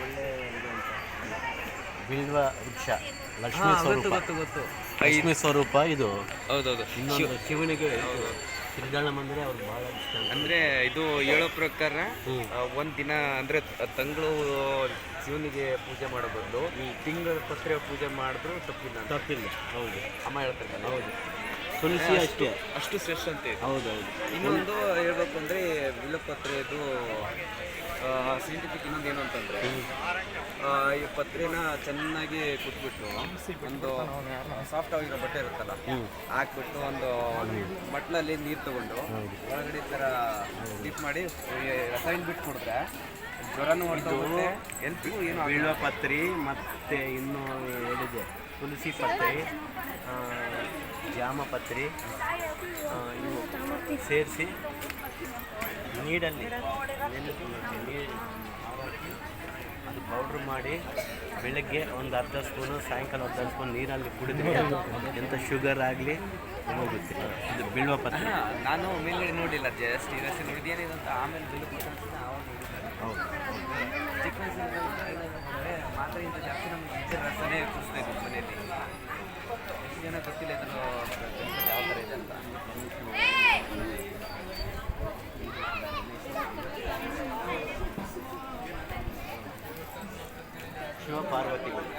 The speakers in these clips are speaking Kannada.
ಒಳ್ಳೆ ಬಿಲ್ವ ವೃಕ್ಷ ಲಕ್ಷ್ಮೀ ಸ್ವರೂಪ ಲಕ್ಷ್ಮೀ ಸ್ವರೂಪ ಇದು ಹೌದೌದು ಇನ್ನೊಂದು ಶಿವನಿಗೆ ಶ್ರೀದಾಳ ಮಂದಿರ ಅವ್ರಿಗೆ ಭಾಳ ಇಷ್ಟ ಅಂದರೆ ಅಂದ್ರೆ ಇದು ಹೇಳೋ ಪ್ರಕಾರ ಒಂದು ದಿನ ಅಂದರೆ ತಂಗಳು ಶಿವನಿಗೆ ಪೂಜೆ ಮಾಡೋ ಬದಲು ತಿಂಗಳ ಪತ್ರೆ ಪೂಜೆ ಮಾಡಿದ್ರು ತಪ್ಪಿಲ್ಲ ತಪ್ಪಿಲ್ಲ. ಹೌದು. ಅಮ್ಮ ಹೇಳ್ತಾರೆ ಹೌದು. ತುಳಸಿ ಅಷ್ಟೇ ಅಷ್ಟು. ಶ್ರೇಷ್ಠ ಅಂತ ಇದೆ. ಹೌದು ಹೌದು ಇನ್ನೊಂದು ಹೇಳ್ಬೇಕು ಅಂದ್ರೆ ವಿಲಪತ್ರೆದು ಸೈಂಟಿಫಿಕ್ ಇನ್ನೊಂದು ಏನು ಅಂತಂದ್ರೆ ಈ ಪತ್ರೆನ ಚೆನ್ನಾಗಿ ಕುಟ್ಬಿಟ್ಟು ಒಂದು ಸಾಫ್ಟ್ ಆಗಿರೋ ಬಟ್ಟೆ ಇರುತ್ತಲ್ಲ. ಹಾಕ್ಬಿಟ್ಟು ಒಂದು ಮಟ್ಲಲ್ಲಿ ನೀರು ತಗೊಂಡು ಒಳಗಡೆ ಥರ ಡಿಪ್ ಮಾಡಿ ರಸಾಯನ ಬಿಟ್ಟು ಕೊಡಿದ್ರೆ ಜ್ವರನೂ ಹೊಡೆದು ಎಲ್ಪಿಗೂ ಏನು ಬೀಳುವ ಪತ್ರಿ ಮತ್ತೆ ಇನ್ನೂ ಹೇಳಿದೆ ತುಳಸಿ ಪತ್ರಿ ಆ, ಜಾಮ ಪತ್ರಿ ಆ, ಇವು ಸೇರಿಸಿ ನೀಡಲ್ಲಿ ನೆನೆಸಿ ನೀರು ಹಾಕಿ ಅದು ಪೌಡ್ರ್ ಮಾಡಿ ಬೆಳಗ್ಗೆ ಒಂದು ಅರ್ಧ ಸ್ಪೂನು ಸಾಯಂಕಾಲ ಅರ್ಧ ಸ್ಪೂನ್ ನೀರಲ್ಲಿ ಕುಡಿದ್ರೆ ಎಂಥ ಶುಗರ್ ಆಗಲಿ ಹೋಗುತ್ತೆ. ಇದು ಬೀಳುವ ಪತ್ರ. ನಾನು ಮೇಲ್ಗಡೆ ನೋಡಿಲ್ಲ ಜಸ್ಟ್ ಈ ರಸಿ ನೋಡಿದ್ದು ಏನಿದೆ ಅಂತ ಆಮೇಲೆ ನೋಡಿದ್ದೆ ಹೌದು. ಚಿಕ್ಕ ಮಾತ್ರ ಮಾತ್ರೆಗಿಂತ ಜಾಸ್ತಿ ನಮ್ಗೆ ಬೀಜದ ರಸನೇ ಮನೆಯಲ್ಲಿ ಎಷ್ಟು ಜನ ಗೊತ್ತಿಲ್ಲ ಇದ್ರ ಶಿವ ಪಾರ್ವತಿಗಳು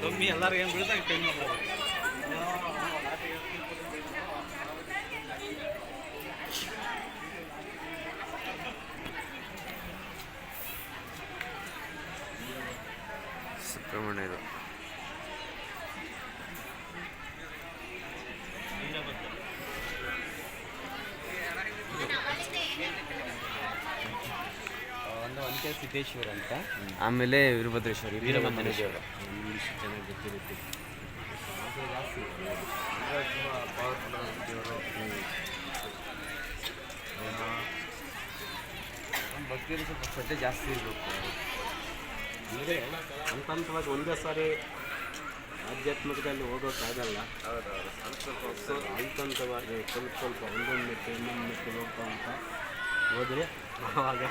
ಕಮ್ಮಿ ಎಲ್ಲರೂ ಏನು ಬೀಳ್ದಾಗ ಟೈಮ್ ಸುಬ್ರಹ್ಮಣ್ಯ ಸಿದ್ದೇಶ್ವರ ಅಂತ. ಆಮೇಲೆ ವೀರಭದ್ರೇಶ್ವರಿ ವೀರಭದ್ರೇಶ್ವರ. ದೇವರು ಇಷ್ಟು ಚೆನ್ನಾಗಿ ಗೊತ್ತಿರುತ್ತೆ ಭಕ್ತಿಯಲ್ಲಿ ಸ್ವಲ್ಪ ಶ್ರದ್ಧೆ ಜಾಸ್ತಿ ಇರಬೇಕು. ಅಂದರೆ ಹಂತ ಹಂತವಾಗಿ ಒಂದೇ ಸಾರಿ ಆಧ್ಯಾತ್ಮಿಕದಲ್ಲಿ ಹೋಗೋಕ್ಕಾಗಲ್ಲ ಹಂತ ಹಂತವಾಗಿ ಸ್ವಲ್ಪ ಸ್ವಲ್ಪ ಒಂದೊಂದು ಮೆಟ್ಟು ಇನ್ನೊಂದು ಮೆಟ್ಟು ಹೋಗ್ತಾ ಅಂತ ಹೋದರೆ ಆವಾಗ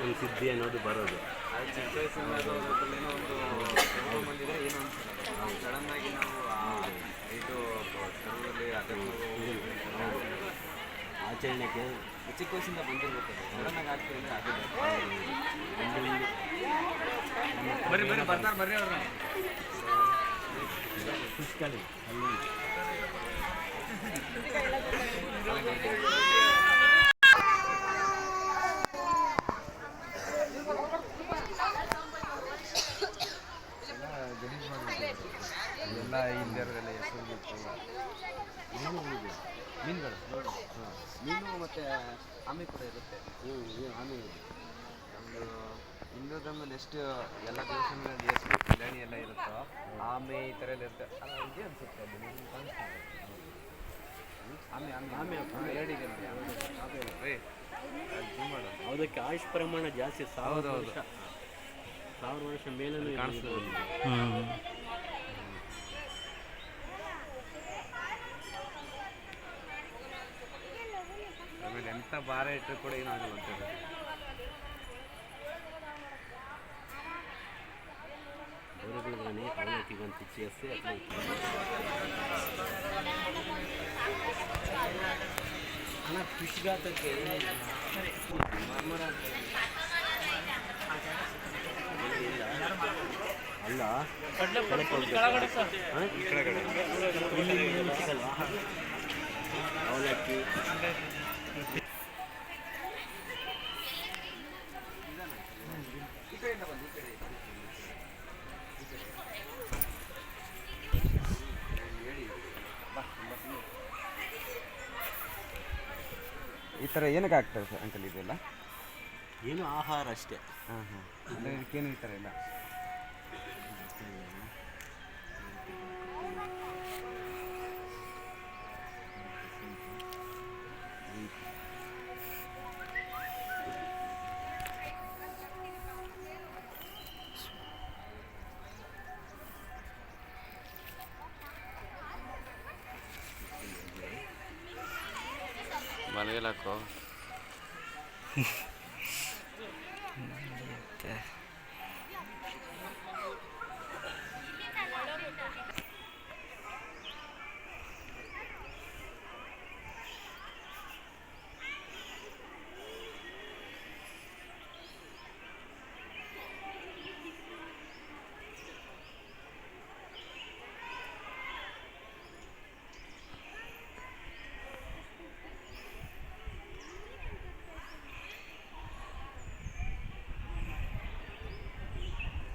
ಒಂದು ಸುದ್ದಿ ಅನ್ನೋದು ಬರೋದು. ಅದು ಚಿಕ್ಕ ವಯಸ್ಸಿಂದ ಒಂದು ಬಂದಿದ್ರೆ ಏನು ಸಡನ್ನಾಗಿ ಸಡನ್ ನಾವು ಆ ಇದು ಅದನ್ನು ಆಚರಣೆಗೆ ಚಿಕ್ಕ ವಯಸ್ಸಿಂದ ಬಂದಿರ್ಬೇಕು ಸಡನ್ ಆಗಿ ಆಗ್ತಿದ್ರೆ ಆಗಿಲ್ಲ ಬರ್ರಿ ಬರ್ರಿ ಬರ್ತಾರೆ ಬರ್ರಿ ಅವ್ರನ್ನ ಪುಷ್ಕಳಿ. ಅಲ್ಲಿ ಮೀನುಗಳು. ಹಾಂ ಮೀನು ಮತ್ತು ಆಮೆ ಕೂಡ ಇರುತ್ತೆ. ಹ್ಞೂ ಇದು ಆಮೇಲೆ ನಮ್ಮದು ಹಿಂದೂ ಧರ್ಮದಲ್ಲಿ ಎಷ್ಟು ಎಲ್ಲ ದೇವಸ್ಥಾನಗಳಲ್ಲಿ ಎಷ್ಟು ಕಲ್ಯಾಣಿ ಎಲ್ಲ ಇರುತ್ತೋ ಆಮೆ ಈ ಥರ ಎಲ್ಲ ಇರುತ್ತೆ. ಅಲ್ಲ ಇದೆ ಅನ್ಸುತ್ತೆ ಅದು ನಿಮ್ಗೆ ಕಾಣಿಸ್ತಿದೆ. ಆಮೆ ಆಮೆ. ಆಮೆ ಆಮೆ ಎರಡಿದೆ ನೋಡಿ. ಆಮೆ ಆಮೆ ಅದು zoom. ಅದಕ್ಕೆ ಆಯುಷ್ ಪ್ರಮಾಣ ಜಾಸ್ತಿ ಸಾವಿರ ಹೌದೌದು. ವರ್ಷ. ಸಾವಿರ ವರ್ಷ ಮೇಲೆ ಕಾಣಿಸ್ತದೆ. ಮೇಲೆ ಎಂಥ ಭಾರ ಇಟ್ಟರು ಕೂಡ ಏನಾಗಲ್ಲ ಅಂತ ಗೌರವಗಳೇ ಅವನಕ್ಕಿಗೊಂದು ಅಣ್ಣ ಅಲ್ಲ ಅವಲಕ್ಕಿ. ಈ ಥರ ಏನಕ್ಕೆ ಆಗ್ತದೆ ಸರ್ ಅಂಕಲ್ ಇದೆಲ್ಲ? ಏನು ಆಹಾರ ಅಷ್ಟೇ. ಹಾಂ ಹಾಂ. ಅಂದರೆ ಇದಕ್ಕೇನು ಈ ಥರ ಇಲ್ಲ la cojo.